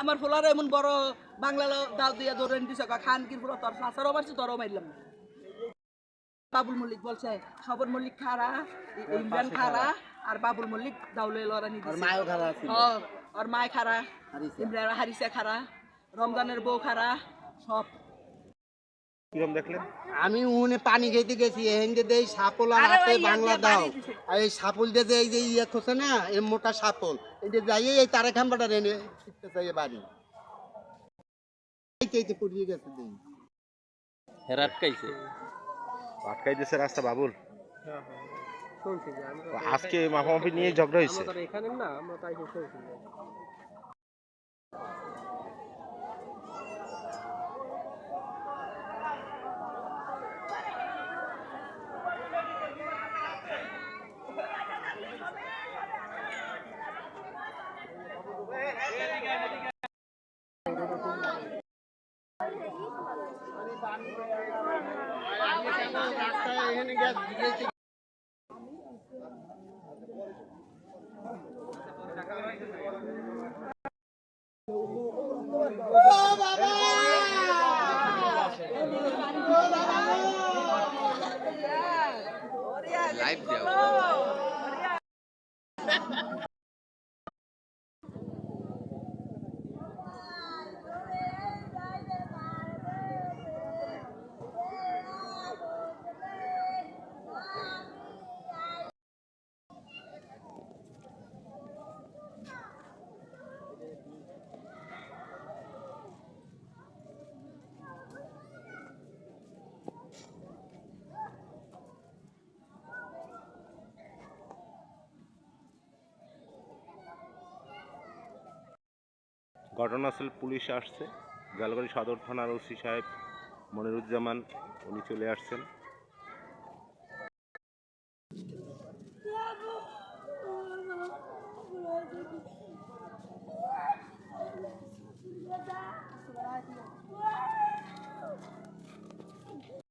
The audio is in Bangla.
আমার ফোলার এমন বড় বাংলা দাল দাও দিয়া ধরেন দিছে খান পুরো তোর শাসারও মারছি তোরও মারলাম বাবুল মল্লিক বলছে সবর মল্লিক খারা ইমরান খারা আর বাবুল মল্লিক দাউলে লড়ানি আর মায় খারা ইমরান হারিসা খারা রমজানের বউ খারা সব কিরম দেখলেন? আমি উনে পানি খেতে গেছি এহেন যে দেই সাপল আর হাতে বাংলা দাও। আর এই সাপল দিয়ে যে এই যে ইয়ে খোসে না এই মোটা সাপল এই যে যাই এই তারে খাম্বাটা রেনে শিখতে চাই বাড়ি। পুড়িয়ে গেছে দিন হেরাত কাইছে আটকাই দিয়েছে রাস্তা বাবুল। শুনছি যে আমি আজকে মাফামাফি নিয়ে ঝগড়া হয়েছে এখানে না আমরা তাই লাইভ দাও ঘটনাস্থল পুলিশ আসছে জালগড়ি সদর থানার ওসি সাহেব মনিরুজ্জামান উনি চলে আসছেন